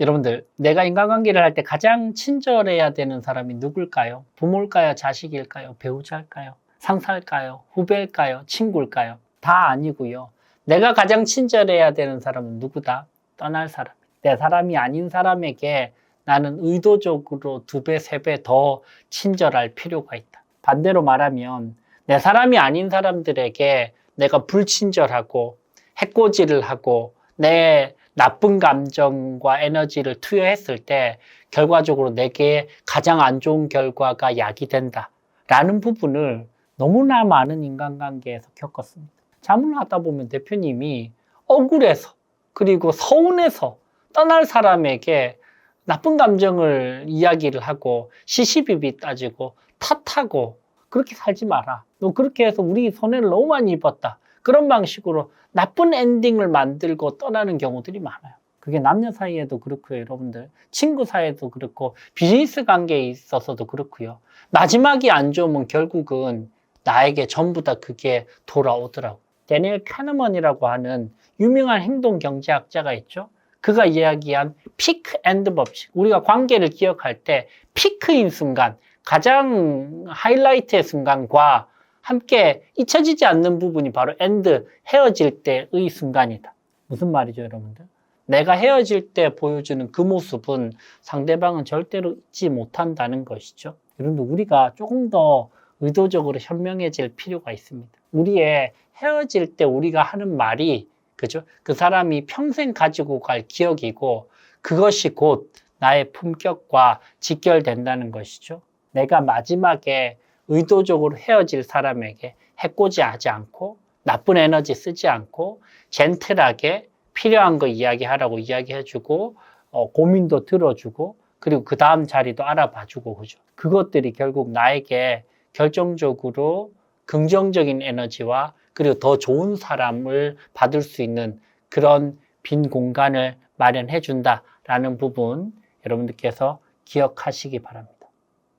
여러분들, 내가 인간관계를 할 때 가장 친절해야 되는 사람이 누굴까요? 부모일까요? 자식일까요? 배우자일까요? 상사일까요? 후배일까요? 친구일까요? 다 아니고요. 내가 가장 친절해야 되는 사람은 누구다? 떠날 사람. 내 사람이 아닌 사람에게 나는 의도적으로 두 배, 세 배 더 친절할 필요가 있다. 반대로 말하면 내 사람이 아닌 사람들에게 내가 불친절하고 해코지를 하고 내 나쁜 감정과 에너지를 투여했을 때 결과적으로 내게 가장 안 좋은 결과가 야기된다. 라는 부분을 너무나 많은 인간관계에서 겪었습니다. 자문을 하다 보면 대표님이 억울해서 그리고 서운해서 떠날 사람에게 나쁜 감정을 이야기를 하고 시시비비 따지고 탓하고 그렇게 살지 마라. 너 그렇게 해서 우리 손해를 너무 많이 입었다. 그런 방식으로 나쁜 엔딩을 만들고 떠나는 경우들이 많아요. 그게 남녀 사이에도 그렇고요, 여러분들. 친구 사이에도 그렇고, 비즈니스 관계에 있어서도 그렇고요. 마지막이 안 좋으면 결국은 나에게 전부 다 그게 돌아오더라고. 데니엘 카너먼이라고 하는 유명한 행동 경제학자가 있죠. 그가 이야기한 피크 앤드 법칙. 우리가 관계를 기억할 때 피크인 순간, 가장 하이라이트의 순간과 함께 잊혀지지 않는 부분이 바로 엔드, 헤어질 때의 순간이다. 무슨 말이죠, 여러분들? 내가 헤어질 때 보여주는 그 모습은 상대방은 절대로 잊지 못한다는 것이죠. 여러분들, 우리가 조금 더 의도적으로 현명해질 필요가 있습니다. 우리의 헤어질 때 우리가 하는 말이, 그죠? 그 사람이 평생 가지고 갈 기억이고, 그것이 곧 나의 품격과 직결된다는 것이죠. 내가 마지막에 의도적으로 헤어질 사람에게 해코지하지 않고 나쁜 에너지 쓰지 않고 젠틀하게 필요한 거 이야기하라고 이야기해주고 어, 고민도 들어주고 그리고 그 다음 자리도 알아봐주고 그죠. 그것들이 결국 나에게 결정적으로 긍정적인 에너지와 그리고 더 좋은 사람을 받을 수 있는 그런 빈 공간을 마련해 준다라는 부분 여러분들께서 기억하시기 바랍니다.